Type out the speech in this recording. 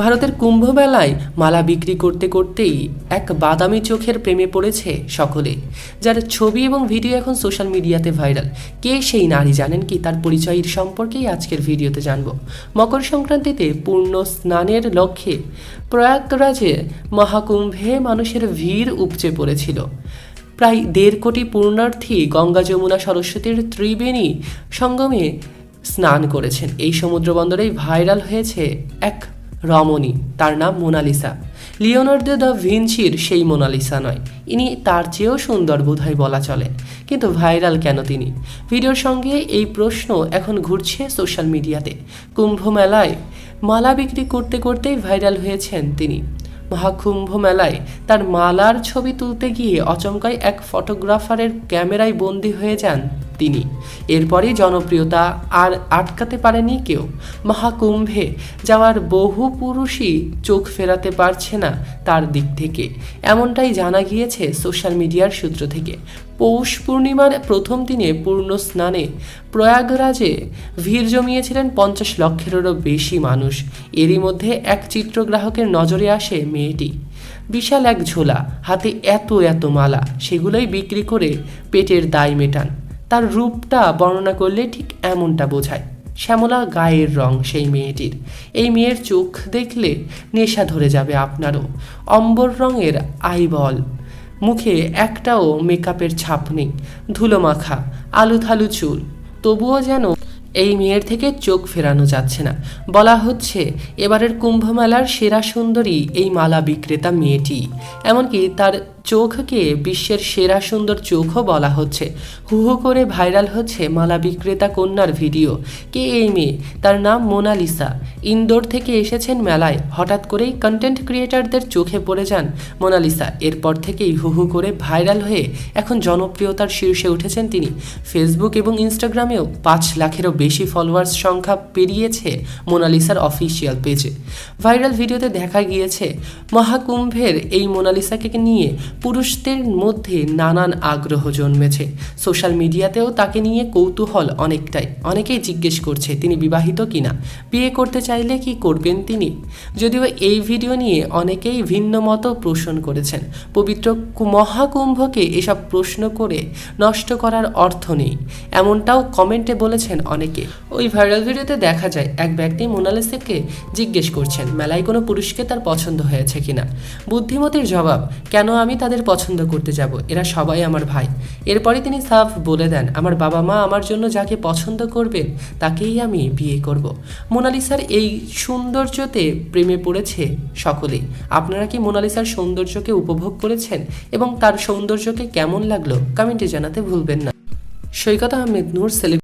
ভারতের কুম্ভ মেলায় মালা বিক্রি করতে করতেই এক বাদামি চোখের প্রেমে পড়েছে সকলে, যার ছবি এবং ভিডিও এখন সোশ্যাল মিডিয়াতে ভাইরাল। কে সেই নারী জানেন কি? তার পরিচয়ের সম্পর্কেই আজকের ভিডিওতে জানব। মকর সংক্রান্তিতে পূর্ণ স্নানের লক্ষ্যে প্রয়াগরাজে মহাকুম্ভে মানুষের ভিড় উপচে পড়েছিল। প্রায় দেড় কোটি পূর্ণার্থী গঙ্গা যমুনা সরস্বতীর ত্রিবেণী সঙ্গমে স্নান করেছেন। এই সমুদ্র বন্দরেই ভাইরাল হয়েছে এক রমণী, তার নাম মোনালিসা। লিওনার্দো দ্য ভিনচির সেই মোনালিসা নয়, ইনি তার চেয়েও সুন্দর বোধহয় বলা চলে, কিন্তু ভাইরাল কেন তিনি? ভিডিওর সঙ্গে এই প্রশ্ন এখন ঘুরছে সোশ্যাল মিডিয়াতে। কুম্ভ মেলায় মালা বিক্রি করতে করতেই ভাইরাল হয়েছেন তিনি। মহাকুম্ভ মেলায় তার মালার ছবি তুলতে গিয়ে অচমকায় এক ফটোগ্রাফারের ক্যামেরায় বন্দি হয়ে যান তিনি। এরপরই জনপ্রিয়তা আর আটকাতে পারেনি কেউ। মহাকুম্ভে যাওয়ার বহু পুরুষই চোখ ফেরাতে পারছে না তার দিক থেকে। এমনটাই জানা গিয়েছে সোশ্যাল মিডিয়ার সূত্র থেকে। পৌষ পূর্ণিমার প্রথম দিনে পূর্ণ স্নানে প্রয়াগরাজে ভিড় জমিয়েছিলেন পঞ্চাশ লক্ষেরও বেশি মানুষ। এরই মধ্যে এক চিত্রগ্রাহকের নজরে আসে মেয়েটি। বিশাল এক ঝোলা, হাতে এত এত মালা, সেগুলোই বিক্রি করে পেটের দায় মেটান। তার রূপটা বর্ণনা করলে ঠিক এমনটা বোঝায়। শ্যামলা গায়ের রং সেই মেয়েটির। এই মেয়ের চোখ দেখলে নেশা ধরে যাবে আপনারও। অম্বর রঙের আইবল। মুখে একটাও মেকআপের ছাপ নেই। ধুলো মাখা আলু থালু চুল। তবুও যেন এই মেয়ের থেকে চোখ ফেরানো যাচ্ছে না। বলা হচ্ছে, এবারের কুম্ভমেলার সেরা সুন্দরী এই মালা বিক্রেতা মেয়েটি। এমনকি তার চোখকে বিশ্বের সেরা সুন্দর চোখও বলা হচ্ছে। হু হু করে ভাইরাল হচ্ছে মালা বিক্রেতা কন্যার ভিডিও। কে এই মেয়ে? তার নাম মোনালিসা। ইন্দোর থেকে এসেছেন মেলায়। হঠাৎ করেই কন্টেন্ট ক্রিয়েটারদের চোখে পড়ে যান মোনালিসা। এরপর থেকেই হু হু করে ভাইরাল হয়ে এখন জনপ্রিয়তার শীর্ষে উঠেছেন তিনি। ফেসবুক এবং ইনস্টাগ্রামেও পাঁচ লাখেরও বেশি ফলোয়ার্স সংখ্যা পেরিয়েছে মোনালিসার অফিসিয়াল পেজে ভাইরাল ভিডিওতে দেখা গিয়েছে, মহাকুম্ভের এই মোনালিসাকে নিয়ে পুরুষদের মধ্যে নানান আগ্রহ জন্মেছে। সোশ্যাল মিডিয়াতেও তাকে নিয়ে কৌতূহল অনেকটাই। অনেকেই জিজ্ঞেস করছে, তিনি বিবাহিত কিনা? বিয়ে করতে চাইলে কি করবেন তিনি? যদিও এই ভিডিও নিয়ে অনেকেই ভিন্ন মতো পোষণ করেছেন। পবিত্র মহাকুম্ভকে এসব প্রশ্ন করে নষ্ট করার অর্থ নেই। এমনটাও কমেন্টে বলেছেন অনেকে ওই ভাইরাল ভিডিওতে দেখা যায় এক ব্যক্তি মোনালিসাকে জিজ্ঞেস করছেন, মেলায় কোনো পুরুষকে তার পছন্দ হয়েছে কিনা? বুদ্ধিমতির জবাব, কেন আমি তাদের পছন্দ করতে যাব? এরা সবাই আমার ভাই। এরপরে তিনি সাফ বলে দেন, আমার বাবা মা আমার জন্য যাকে পছন্দ করবেন, তাকেই আমি বিয়ে করব। মোনালিসার এই সৌন্দর্যতে প্রেমে পড়েছে সকলেই। আপনারা কি মোনালিসার সৌন্দর্যকে উপভোগ করেছেন এবং তার সৌন্দর্যকে কেমন লাগল কমেন্টে জানাতে ভুলবেন না। সৈকত আহমেদ, নূর সেলিব্রিটি